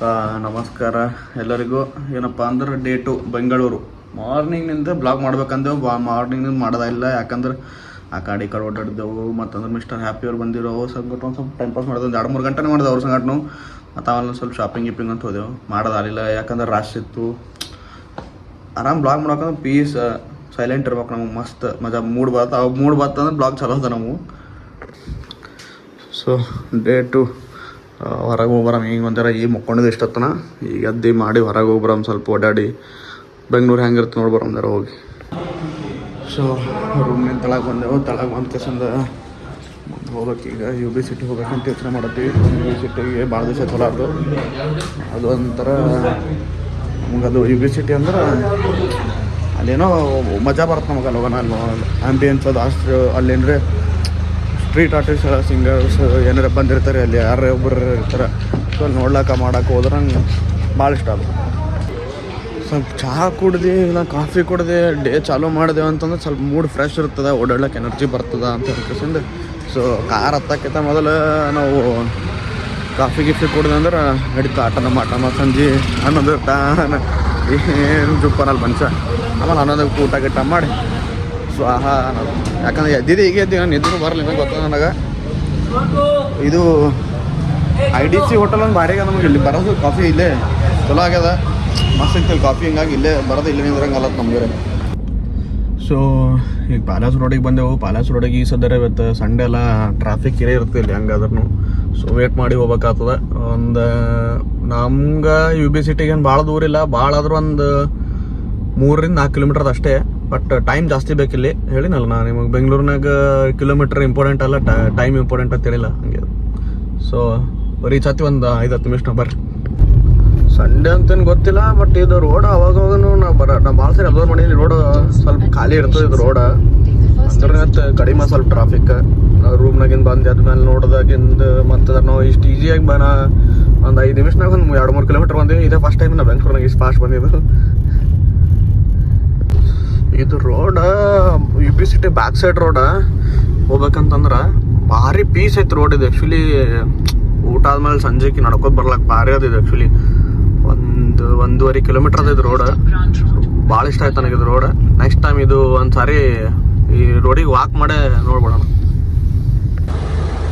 ನಮಸ್ಕಾರ. ಎಲ್ಲರಿಗೂ ಏನಪ್ಪ ಅಂದ್ರೆ ಡೇಟು ಬೆಂಗಳೂರು. ಮಾರ್ನಿಂಗ್ನಿಂದ ಬ್ಲಾಗ್ ಮಾಡ್ಬೇಕಂದೇವು. ಬಾ ಮಾರ್ನಿಂಗ್ನಿಂದ ಮಾಡೋದಿಲ್ಲ ಯಾಕಂದ್ರೆ ಆ ಕಡೆ ಈ ಕಡೆ ಓಡಾಡಿದ್ದೆವು. ಮತ್ತಂದ್ರೆ ಮಿಸ್ಟರ್ ಹ್ಯಾಪಿ ಅವ್ರು ಬಂದಿರೋ ಸಂಗಟ ಒಂದು ಸ್ವಲ್ಪ ಟೈಮ್ ಪಾಸ್ ಮಾಡಿದ್ವಿ. ಎರಡು ಮೂರು ಗಂಟೆನೇ ಮಾಡಿದೆ ಅವ್ರ ಸಂಗಟನು. ಮತ್ತು ಆಮೇಲೆ ಸ್ವಲ್ಪ ಶಾಪಿಂಗ್ ಗಿಪಿಂಗ್ ಅಂತ ಹೋದೆವು. ಮಾಡೋದಾಗಲಿಲ್ಲ ಯಾಕಂದ್ರೆ ರಶ್ ಇತ್ತು. ಆರಾಮ್ ಬ್ಲಾಗ್ ಮಾಡೋಕಂದ್ರೆ ಪೀಸ್ ಸೈಲೆಂಟ್ ಇರ್ಬೇಕು ನಮಗೆ. ಮಸ್ತ್ ಮಜಾ. ಮೂಡ್ ಅವಾಗ ಮೂಡ್ ಬತ್ತಂದ್ರೆ ಬ್ಲಾಗ್ ಚಲೋ ಅದ ನಾವು ಸೊ ಡೇಟು ಹೊರಗೆ ಹೋಗ್ಬರಮ್ ಈಗ ಒಂಥರ ಈಗ ಮುಕ್ಕೊಂಡಿದ್ದು ಇಷ್ಟೊತ್ತನ ಈಗ ಅದ್ದಿ ಮಾಡಿ ಹೊರಗೆ ಹೋಗ್ಬರಮ್ ಸ್ವಲ್ಪ ಓಡಾಡಿ ಬೆಂಗ್ಳೂರು ಹೆಂಗಿರುತ್ತೆ ನೋಡ್ಬರಮ್ ಜರ ಹೋಗಿ. ಸೊ ರೂಮಿನ ತಳಗೆ ಬಂದೆವು. ತಳಗೆ ಬಂದ ಕೆಸಂದ ಮುಂದೆ ಹೋಗ್ಬೇಕು. ಈಗ ಯು ಬಿ ಸಿಟಿ ಹೋಗ್ಬೇಕಂತ ಯೋಚನೆ ಮಾಡತ್ತೀವಿ. ಯು ಬಿ ಸಿಟಿಗೆ ಭಾಳ ದಿವಸ ಚಲೋ ಅದು ಅದು ಒಂಥರ ನಮಗದು ಯು ಬಿ ಸಿಟಿ ಅಂದ್ರೆ ಅಲ್ಲೇನೋ ಮಜಾ ಬರುತ್ತೆ ನಮಗೆ ಅಲ್ಲಿ ಹೋಗೋಣ, ಅಲ್ಲಿ ಆಂಬಿಯನ್ಸ್ ಅದು ಅಷ್ಟು ಅಲ್ಲೇನ್ರೆ ಸ್ಟ್ರೀಟ್ ಆರ್ಟಿಸ್ಟ್ ಸಿಂಗರ್ಸ್ ಏನಾರ ಬಂದಿರ್ತಾರೆ ಅಲ್ಲಿ, ಯಾರೇ ಒಬ್ಬರು ಇರ್ತಾರೆ. ಸೊ ನೋಡ್ಲಾಕ ಮಾಡಕ್ಕೆ ಹೋದ್ರೆ ನಂಗೆ ಭಾಳ ಇಷ್ಟ ಅದು ಸ್ವಲ್ಪ ಚಹಾ ಕುಡ್ದು, ಇಲ್ಲ ಕಾಫಿ ಕುಡ್ದು, ಡೇ ಚಾಲೂ ಮಾಡಿದೆವು ಅಂತಂದ್ರೆ ಸ್ವಲ್ಪ ಮೂಡ್ ಫ್ರೆಶ್ ಇರ್ತದೆ ಓಡಾಡ್ಲಿಕ್ಕೆ ಎನರ್ಜಿ ಬರ್ತದೆ ಅಂತ ಹೇಳ್ಕೇಸಿಂದ ಸೊ ಕಾರ್ ಹತ್ತಕ್ಕಿಂತ ಮೊದಲು ನಾವು ಕಾಫಿ, ಗಿಫಿ ಕುಡ್ದು ಅಂದ್ರೆ ನಡೀತಾ ಆಟನ ಮಾಟ ಮತ್ತು ಸಂಜೆ ಅನ್ನೋದು ಟಾನ ಏನು ಜುಪ್ಪನಲ್ಲಿ ಮನುಷ್ಯ ಆಮೇಲೆ ಅನ್ನೋದಕ್ಕೆ ಊಟ, ಗಿಟ್ಟ ಮಾಡಿ ಸೊ, ಆಹಾ ಅನ್ನೋದು ಯಾಕಂದ್ರೆ ಎದ್ದಿದೆ ಈಗ ಎದ್ದಿ, ನಾನು ಎದ್ದು ಬರಲಿಲ್ಲ ಗೊತ್ತದ ನನಗೆ. ಇದು ಐ ಡಿ ಸಿ ಹೋಟೆಲ್ ಒಂದು ಭಾರಿ ನಮಗೆ, ಇಲ್ಲಿ ಬರೋದು ಕಾಫಿ ಇಲ್ಲೇ, ಚಲೋ ಆಗ್ಯದ. ಮಸ್ತ್ ಇತ್ತು ಕಾಫಿ ಹಿಂಗಾಗಿ ಇಲ್ಲೇ ಬರೋದು ಇಲ್ಲೇ ನಿಂದ್ರಂಗಲ್ಲ ನಮ್ಗೆ. ಸೊ ಈಗ ಪ್ಯಾಲೇಸ್ ರೋಡಿಗೆ ಬಂದೆವು. ಪ್ಯಾಲೇಸ್ ರೋಡಿಗೆ ಈ ಸದ್ಯ ಇವತ್ತು ಸಂಡೆ ಎಲ್ಲ ಟ್ರಾಫಿಕ್ ಇರೇ ಇರುತ್ತೆ ಇಲ್ಲಿ ಹೆಂಗಾದ್ರೂ ಸೊ ವೇಟ್ ಮಾಡಿ ಹೋಗ್ಬೇಕಾಗ್ತದೆ. ಒಂದು, ನಮ್ಗೆ ಯು ಬಿ ಸಿಟಿಗೆ ಏನು ಭಾಳ ದೂರ ಇಲ್ಲ ಭಾಳ ಆದರೂ ಒಂದು ಮೂರರಿಂದ ನಾಲ್ಕು ಕಿಲೋಮೀಟರ್ ಅಷ್ಟೇ. ಬಟ್ ಟೈಮ್ ಜಾಸ್ತಿ ಬೇಕಿಲ್ಲಿ. ಹೇಳಿನಲ್ಲ ನಾನು ನಿಮಗೆ ಬೆಂಗಳೂರಿನಾಗ ಕಿಲೋಮೀಟರ್ ಇಂಪಾರ್ಟೆಂಟ್ ಅಲ್ಲ ಟೈಮ್ ಇಂಪಾರ್ಟೆಂಟ್ ಅಂತ ಹೇಳಿಲ್ಲ ಹಂಗೆ ಸೊ ರೀಚ್ ಆತಿ ಒಂದು ಐದು ಹತ್ತು ನಿಮಿಷ ಬರ್ರಿ. ಸಂಡೇ ಅಂತೇನು ಗೊತ್ತಿಲ್ಲ ಬಟ್ ಇದು ರೋಡ್ ಅವಾಗ ನಾವು ನಾ ಬರ, ನಾ ಭಾಳ ಸರಿ ಅಬ್ಸರ್ವ್ ಮಾಡೀನಿ ರೋಡ್ ಸ್ವಲ್ಪ ಖಾಲಿ ಇರ್ತದೆ ಇದು ರೋಡ್ ಅಂದ್ರೆ ಕಡಿಮೆ ಸ್ವಲ್ಪ ಟ್ರಾಫಿಕ್ ರೂಮ್ನಾಗಿಂದ ಬಂದು ಅದ್ಮೇಲೆ ನೋಡ್ದಾಗಿಂದ ಮತ್ತೆ ನಾವು ಇಷ್ಟು ಈಸಿಯಾಗಿ ಬನ ಒಂದು ಐದು ನಿಮಿಷನಾಗ ಒಂದು ಎರಡು ಮೂರು ಕಿಲೋಮೀಟರ್ ಬಂದೀವಿ. ಇದೇ ಫಸ್ಟ್ ಟೈಮ್ ನಾ ಬೆಂಗ್ಳೂರ್ನಾಗ ಇಷ್ಟು ಫಾಸ್ಟ್ ಬಂದಿದ್ದು. ಇದು road U B city back side road ಹೋಗ್ಬೇಕಂತಂದ್ರೆ ಭಾರಿ ಪೀಸ್ ಐತೆ ರೋಡ್ ಇದು ಆ್ಯಕ್ಚುಲಿ ಊಟ ಆದ್ಮೇಲೆ ಸಂಜೆಗೆ ನಡ್ಕೋ ಬರ್ಲಾಕ್ ಭಾರಿ ಅದು ಇದು ಆ್ಯಕ್ಚುಲಿ ಒಂದು ಒಂದೂವರೆ ಕಿಲೋಮೀಟರ್ ಅದ ಇದು ರೋಡ್ ಭಾಳ ಇಷ್ಟ ಆಯ್ತು ನನಗೆ ಇದು ರೋಡ್ ನೆಕ್ಸ್ಟ್ ಟೈಮ್ ಇದು ಒಂದು ಸಾರಿ ಈ ರೋಡಿಗೆ ವಾಕ್ ಮಾಡೇ ನೋಡ್ಬಿಡೋಣ.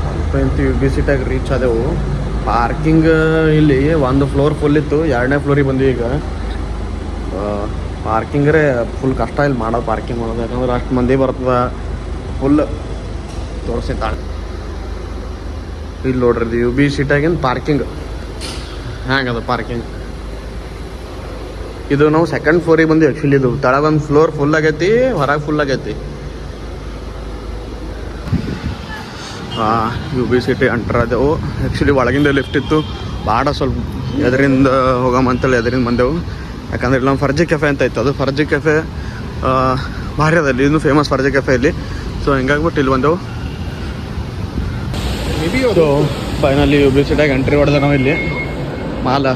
ಸ್ವಲ್ಪ ಯು ಬಿ ಸಿಟಾಗಿ ರೀಚ್ ಆದೆವು. ಪಾರ್ಕಿಂಗ್ ಇಲ್ಲಿ ಒಂದು ಫ್ಲೋರ್ ಫುಲ್ ಇತ್ತು. ಎರಡನೇ ಫ್ಲೋರಿಗೆ ಬಂದ್ವಿ ಈಗ. ಪಾರ್ಕಿಂಗ್ರೆ ಫುಲ್ ಕಷ್ಟ ಇಲ್ಲಿ ಮಾಡೋದು ಪಾರ್ಕಿಂಗ್ ಮಾಡೋದು ಯಾಕಂದ್ರೆ ಅಷ್ಟು ಮಂದಿ ಬರ್ತದ ಫುಲ್ ತೋರಿಸಿದ್ದಾಳೆ ಇಲ್ಲಿ ನೋಡ್ರಿ ಯು ಬಿ ಸಿಟಾಗಿನ ಪಾರ್ಕಿಂಗ್ ಹ್ಯಾಂಗದ ಪಾರ್ಕಿಂಗ್ ಇದು ನಾವು ಸೆಕೆಂಡ್ ಫ್ಲೋರಿಗೆ ಬಂದು ಆ್ಯಕ್ಚುಲಿ ಇದು. ತಳಗೊಂದು ಫ್ಲೋರ್ ಫುಲ್ ಆಗೈತಿ, ಹೊರಗೆ ಫುಲ್ ಆಗೈತಿ. ಯು ಬಿ ಸಿಟಿ ಎಂಟರ್ ಆದೆವು ಆ್ಯಕ್ಚುಲಿ ಒಳಗಿಂದ ಲಿಫ್ಟ್ ಇತ್ತು. ಭಾಳ ಸ್ವಲ್ಪ ಎದರಿಂದ ಹೋಗಮಂತೇಳಿ ಎದರಿಂದ ಬಂದೆವು. ಯಾಕಂದ್ರೆ ಇಲ್ಲಿ ನಮ್ಮ ಫರ್ಜಿ ಕೆಫೆ ಅಂತ ಇತ್ತು. ಅದು ಫರ್ಜಿ ಕೆಫೆ ಭಾರಿ ಇನ್ನೂ ಫೇಮಸ್ ಫರ್ಜಿ ಕೆಫೆ ಇಲ್ಲಿ. ಸೊ ಹಿಂಗಾಗ್ಬಿಟ್ಟು ಇಲ್ಲಿ ಬಂದೆವು. ಸೊ ಫೈನಲಿ ಯು ಬಿ ಸಿಟಿಯಾಗ ಎಂಟ್ರಿ ಹೊಡೆದ ನಾವು ಇಲ್ಲಿ. ಮಾಲ,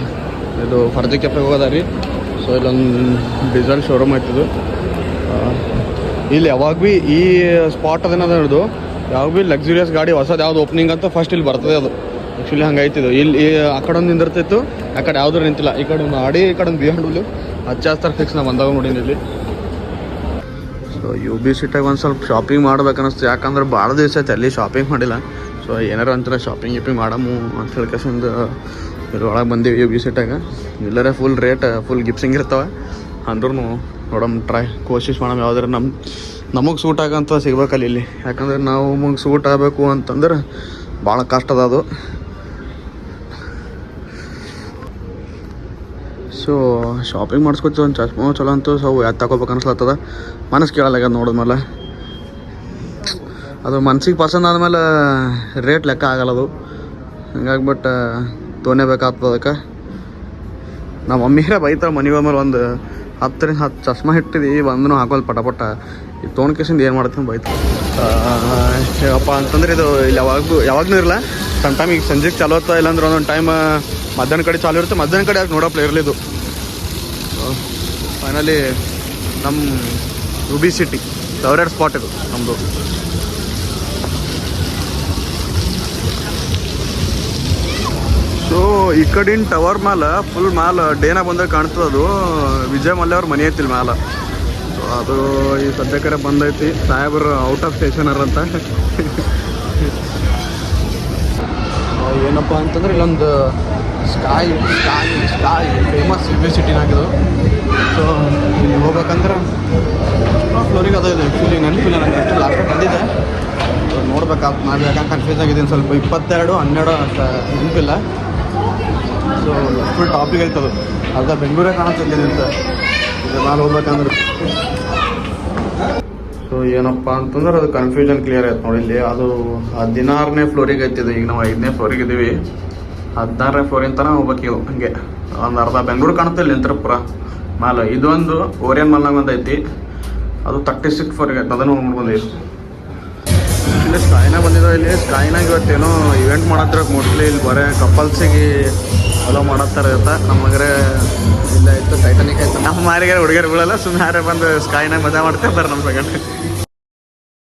ಇದು ಫರ್ಜಿ ಕೆಫೆಗೆ ಹೋಗೋದ ರೀ. ಸೊ ಇಲ್ಲೊಂದು ಡೀಸೆಲ್ ಶೋರೂಮ್ ಆಯ್ತದು ಇಲ್ಲಿ ಯಾವಾಗ ಭೀ ಈ ಸ್ಪಾಟ್ ಅದೇನದ ಹಿಡಿದು ಯಾವಾಗ ಭೀ ಲಕ್ಸುರಿಯಸ್ ಗಾಡಿ ಹೊಸದು ಯಾವ್ದು ಓಪನಿಂಗ್ ಅಂತ ಫಸ್ಟ್ ಇಲ್ಲಿ ಬರ್ತದೆ ಅದು. ಆ್ಯಕ್ಚುಲಿ ಹಂಗಾಯ್ತಿದ್ದು ಇಲ್ಲಿ ಆ ಕಡೆ ಒಂದು ನಿಂದಿರ್ತಿತ್ತು, ಆ ಕಡೆ ಯಾವ್ದು ನಿಂತಿಲ್ಲ. ಈ ಕಡೆ ಒಂದು ಆಡಿ, ಈ ಕಡೆ ಒಂದು ಬಿಹಾಂಡ್ ಹಚ್ಚ ಹಚ್ತಾರೆ ಫಿಕ್ಸ್ ನಾವು ಬಂದಾಗ ನೋಡೀನಿ ಇಲ್ಲಿ. ಸೊ ಯು ಬಿ ಸಿಟಾಗ ಒಂದು ಸ್ವಲ್ಪ ಶಾಪಿಂಗ್ ಮಾಡ್ಬೇಕು ಅನಿಸ್ತು ಯಾಕಂದ್ರೆ ಭಾಳ ದಿವಸ ಆಯ್ತು ಅಲ್ಲಿ ಶಾಪಿಂಗ್ ಮಾಡಿಲ್ಲ. ಸೊ ಏನಾರ ಅಂತಾರೆ ಶಾಪಿಂಗ್ ಗಿಪಿಂಗ್ ಮಾಡಮು ಅಂತ ಹೇಳ್ಕೇಸಿಂದ ಇದ್ರೊಳಗೆ ಬಂದೀವಿ ಯು ಬಿ ಸಿಟಾಗ ಇಲ್ಲರೇ ಫುಲ್ ರೇಟ್ ಫುಲ್ ಗಿಪ್ಸಿಂಗ್ ಇರ್ತವೆ. ಅಂದ್ರೂ ನೋಡಮ್ ಟ್ರೈ ಕೋಶಿಶ್ ಮಾಡಮ್. ಯಾವ್ದಾರ ನಮ್ಮ ನಮಗೆ ಸೂಟ್ ಆಗಂತ ಸಿಗ್ಬೇಕಲ್ಲ ಇಲ್ಲಿ. ಯಾಕಂದ್ರೆ ನಾವು ನಮಗೆ ಸೂಟ್ ಆಗಬೇಕು ಅಂತಂದ್ರೆ ಭಾಳ ಕಷ್ಟ ಅದು. ಸೊ ಶಾಪಿಂಗ್ ಮಾಡಿಸ್ಕೊತೀವಿ ಒಂದು ಚಶ್ಮ ಚಲೋ ಅಂತೂ ಸೊ ಯಾವ ತಗೋಬೇಕು ಅನ್ಸ್ಲತ್ತದ? ಮನಸ್ಸು ಕೇಳಲ್ಲ ನೋಡಿದ್ಮೇಲೆ ಅದು ಮನ್ಸಿಗೆ ಪಸಂದ್ ಆದ್ಮೇಲೆ ರೇಟ್ ಲೆಕ್ಕ ಆಗಲ್ಲ ಅದು. ಹಂಗಾಗಿ ಬಟ್ ತೊಗೊನೇಬೇಕಾಗ್ತದೆ ಅದಕ್ಕೆ. ನಮ್ಮ ಮಮ್ಮಿಯರೇ ಬೈತಾರೆ, ಮನೆ ಬಂದ್ಮೇಲೆ ಒಂದು ಹತ್ತರಿಂದ ಹತ್ತು ಚಶ್ಮ ಇಟ್ಟಿದ್ವಿ, ಬಂದನು ಹಾಕೋಲ್ಲ ಪಟ ಈ ತೊಗೊಂಡ್ಕೇಸಿಂದ ಏನು ಮಾಡ್ತೀನಿ ಬೈತಾರೆ ಹೇಗಪ್ಪ ಅಂತಂದ್ರೆ ಇದು ಇಲ್ಲಿ ಯಾವಾಗೂ ಯಾವಾಗಲೂ ಇರಲ್ಲ. ಸಣ್ಣ ಟೈಮ್ ಈಗ ಸಂಜೆಗೆ ಚಲೋ ಇಲ್ಲಾಂದ್ರೆ ಒಂದೊಂದು ಟೈಮ್ ಮಧ್ಯಾಹ್ನ ಕಡೆ ಚಾಲು ಇರುತ್ತೆ. ಮಧ್ಯಾಹ್ನ ಕಡೆ ಯಾಕೆ ನೋಡಪ್ಲ ಇರಲಿದ್ದು ಫೈನಲಿ ನಮ್ಮ ರುಬಿ ಸಿಟಿ ಫೇವ್ರೇಟ್ ಸ್ಪಾಟ್ ಇದು ನಮ್ಮದು ಸೊ ಈ ಕಡಿನ ಟವರ್ ಮ್ಯಾಲ ಫುಲ್ ಮ್ಯಾಲ ಡೇನ ಬಂದಾಗ ಕಾಣ್ತದೆ ಅದು. ವಿಜಯ್ ಮಲ್ಯ ಅವ್ರ ಮನೆ ಐತಿಲ್ಲ ಮ್ಯಾಲ. ಸೊ ಅದು ಈ ಸದ್ಯಕರೆ ಬಂದೈತಿ. ಸಾಹೇಬ್ರು ಔಟ್ ಆಫ್ ಸ್ಟೇಷನರ್ ಅಂತ. ಏನಪ್ಪ ಅಂತಂದ್ರೆ ಇಲ್ಲೊಂದು ಸ್ಕಾಯ್ ಸ್ಕಾಯ್ ಸ್ಕಾಯ್ ಫೇಮಸ್ ಯೂನಿವರ್ಸಿಟಿನಾಗಿದು ಸೊ ಇಲ್ಲಿ ಹೋಗ್ಬೇಕಂದ್ರೆ ಫ್ಲೋರಿಗೆ ಅದ ಇದೆ. ಆ್ಯಕ್ಚುಲಿ ನೆನಪಿಲ್ಲ ನನಗೆ ಅಷ್ಟು ಲಾಸ್ಟ್ ಬಂದಿದ್ದೆ. ನೋಡ್ಬೇಕಾಗ್ತ ನಾನು ಯಾಕಂದ್ರೆ ಕನ್ಫ್ಯೂಸ್ ಆಗಿದ್ದೀನಿ. ಸ್ವಲ್ಪ ಇಪ್ಪತ್ತೆರಡು, ಹನ್ನೆರಡು ಅಂತ ನೆನಪಿಲ್ಲ. ಸೊ ಫುಲ್ ಟಾಪಿಕ್ ಐತದು. ಅರ್ಧ ಬೆಂಗಳೂರೇ ಕಾಣಿಸ್ತಿದ್ದೀನಿ ಅಂತ ನಾನು ಹೋಗ್ಬೇಕಂದ್ರೆ. ಸೊ ಏನಪ್ಪ ಅಂತಂದ್ರೆ ಅದು ಕನ್ಫ್ಯೂಷನ್ ಕ್ಲಿಯರ್ ಆಯ್ತು ನೋಡಿ ಇಲ್ಲಿ. ಅದು ಹದಿನಾರನೇ ಫ್ಲೋರಿಗೆ ಐತಿದೆ, ಈಗ ನಾವು ಐದನೇ ಫ್ಲೋರಿಗೆ ಇದ್ದೀವಿ ಹದಿನಾರನೇ ಫ್ಲೋರಿನ ತನಕ ಹೋಗ್ಬೇಕು ಇವು, ಹಂಗೆ. ಒಂದು ಅರ್ಧ ಬೆಂಗಳೂರು ಕಾಣುತ್ತೆ ಇಲ್ಲಿ ನಿಂತ್ರಪುರ ಮಾಲ್ ಇದೊಂದು ಓರಿಯನ್ ಮಾಲ್ನಾಗ ಒಂದು ಐತಿ. ಅದು ತರ್ಟಿ ಸಿಕ್ಸ್ ಫ್ಲೋರಿಗೆ ಐತೆ, ಅದನ್ನು ನೋಡ್ಬಂದಿವಿ ಇಲ್ಲಿ. ಸ್ಕೈನ ಬಂದಿದೆ, ಇಲ್ಲಿ ಸ್ಕೈನಾಗ ಇವತ್ತೇನೋ ಇವೆಂಟ್ ಮಾಡತ್ತಿರ ಮೋಸ್ಟ್ಲಿ ಇಲ್ಲಿ ಬರೇ ಕಪಲ್ಸಿಗೆ ಅಲೋ ಮಾಡತ್ತಾರ ಇರ್ತ ನಮಗ್ರೆ ಇಲ್ಲ ಇತ್ತು ಟೈಟಾನಿಕ್ ಆಯ್ತು ನಮ್ಮ ಮಾರಿಗೆ ಹುಡುಗರುಗಳೆಲ್ಲ ಬೀಳಲ್ಲ ಸುಮ್ಮನೆ ಯಾರೇ ಬಂದು ಸ್ಕೈನಾಗ ಮಜಾ ಮಾಡ್ತೇವೆ ಬರ್ರಿ ನಮ್ಮ ಸಗಂಡ್